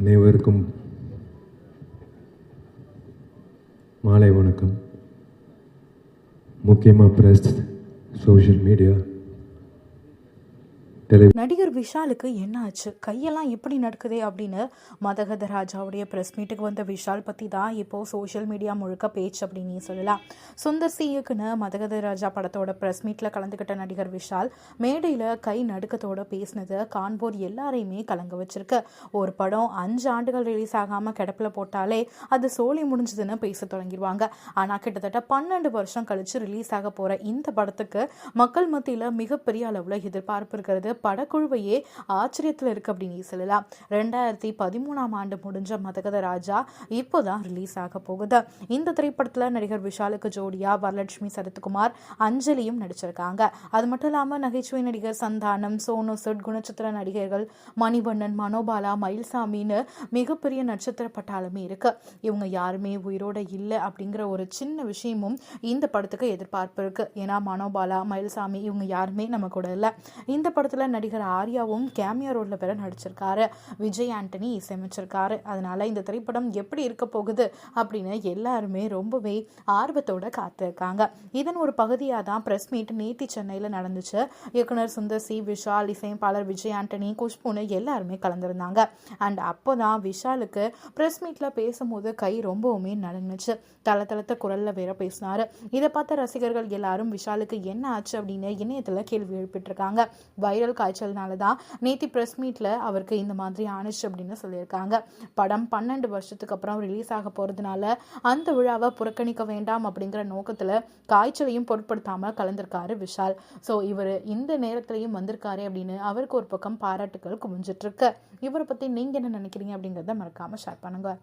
அனைவருக்கும் மாலை வணக்கம். முக்கியமாக ப்ரெஸ் சோஷியல் மீடியா நடிகர் விஷாலுக்கு என்ன ஆச்சு கையெல்லாம் எப்படி நடக்குதே அப்படின்னு மதகத ராஜாவுடைய ப்ரெஸ் மீட்டுக்கு வந்த விஷால் பற்றி தான் இப்போ சோஷியல் மீடியா முழுக்க பேச்சு அப்படின்னு சொல்லலாம். சுந்தர் சி இயக்குன மதகத ராஜா படத்தோட ப்ரெஸ் மீட்டில் கலந்துக்கிட்ட நடிகர் விஷால் மேடையில் கை நடுக்கத்தோட பேசினது காண்போர் எல்லாரையுமே கலங்க வச்சிருக்கு. ஒரு படம் அஞ்சு ஆண்டுகள் ரிலீஸ் ஆகாமல் கிடப்பில் போட்டாலே அது சோழி முடிஞ்சதுன்னு பேச தொடங்கிடுவாங்க. ஆனால் கிட்டத்தட்ட பன்னெண்டு வருஷம் கழிச்சு ரிலீஸ் ஆக போகிற இந்த படத்துக்கு மக்கள் மத்தியில் மிகப்பெரிய அளவில் எதிர்பார்ப்பு இருக்கிறது படக்குழுவையே ஆச்சரியத்தில் இருக்கு அப்படின்னு சொல்லலாம். ரெண்டாயிரத்தி பதிமூணாம் ஆண்டு முடிஞ்ச மதகத ராஜா இப்போதான் ரிலீஸ் ஆக போகுது. இந்த திரைப்படத்தில் நடிகர் விஷாலுக்கு ஜோடியா வரலட்சுமி சரத்குமார் அஞ்சலியும் நடிச்சிருக்காங்க. அது மட்டும் இல்லாமல் நகைச்சுவை நடிகர் சந்தானம் சோனு சுட் குணச்சித்திர நடிகர்கள் மணிவண்ணன் மனோபாலா மயில்சாமின்னு மிகப்பெரிய நட்சத்திர பட்டாளமே இருக்கு. இவங்க யாருமே உயிரோட இல்லை அப்படிங்கிற ஒரு சின்ன விஷயமும் இந்த படத்துக்கு எதிர்பார்ப்பு இருக்கு. ஏன்னா மனோபாலா மயில்சாமி இவங்க யாருமே நம்ம கூட இல்லை. இந்த படத்தில் நடிகர் ஆர்யாவும் கேமியா ரோலில் பெற நடிச்சிருக்காரு. விஜய் ஆண்டனி இசையமைச்சிருக்காரு. அதனால இந்த திரைப்படம் எப்படி இருக்க போகுது அப்படின்னு எல்லாருமே ரொம்பவே ஆர்வத்தோட காத்திருக்காங்க. இதன் ஒரு பகுதியாக தான் ப்ரெஸ் மீட் நேத்தி சென்னையில் நடந்துச்சு. இயக்குனர் சுந்தர் சி விஷால் இசையமைப்பாளர் விஜய் ஆண்டனி குஷ்புன்னு எல்லாருமே கலந்துருந்தாங்க. அண்ட் அப்போ தான் விஷாலுக்கு ப்ரெஸ் மீட்டில் பேசும்போது கை ரொம்பவுமே நடந்துச்சு தள தளத்த குரலில் வேற பேசினாரு. இதை பார்த்த ரசிகர்கள் எல்லாரும் விஷாலுக்கு என்ன ஆச்சு அப்படின்னு இணையத்தில் கேள்வி எழுப்பிட்டிருக்காங்க வைரல் காய்ச்சல்னால தான் நேத்தி ப்ரெஸ் மீட்டில் அவருக்கு இந்த மாதிரி ஆணுச்சு அப்படின்னு சொல்லியிருக்காங்க. படம் பன்னெண்டு வருஷத்துக்கு அப்புறம் ரிலீஸ் ஆக போகிறதுனால அந்த விழாவை புறக்கணிக்க வேண்டாம் அப்படிங்கிற நோக்கத்தில் காய்ச்சலையும் பொருட்படுத்தாமல் கலந்திருக்காரு விஷால். ஸோ இவர் இந்த நேரத்திலையும் வந்திருக்காரு அப்படின்னு அவருக்கு ஒரு பக்கம் பாராட்டுக்கள் குவிஞ்சிட்ருக்கு இவரை பற்றி நீங்கள் என்ன நினைக்கிறீங்க அப்படிங்கிறத மறக்காமல் ஷேர் பண்ணுங்கள்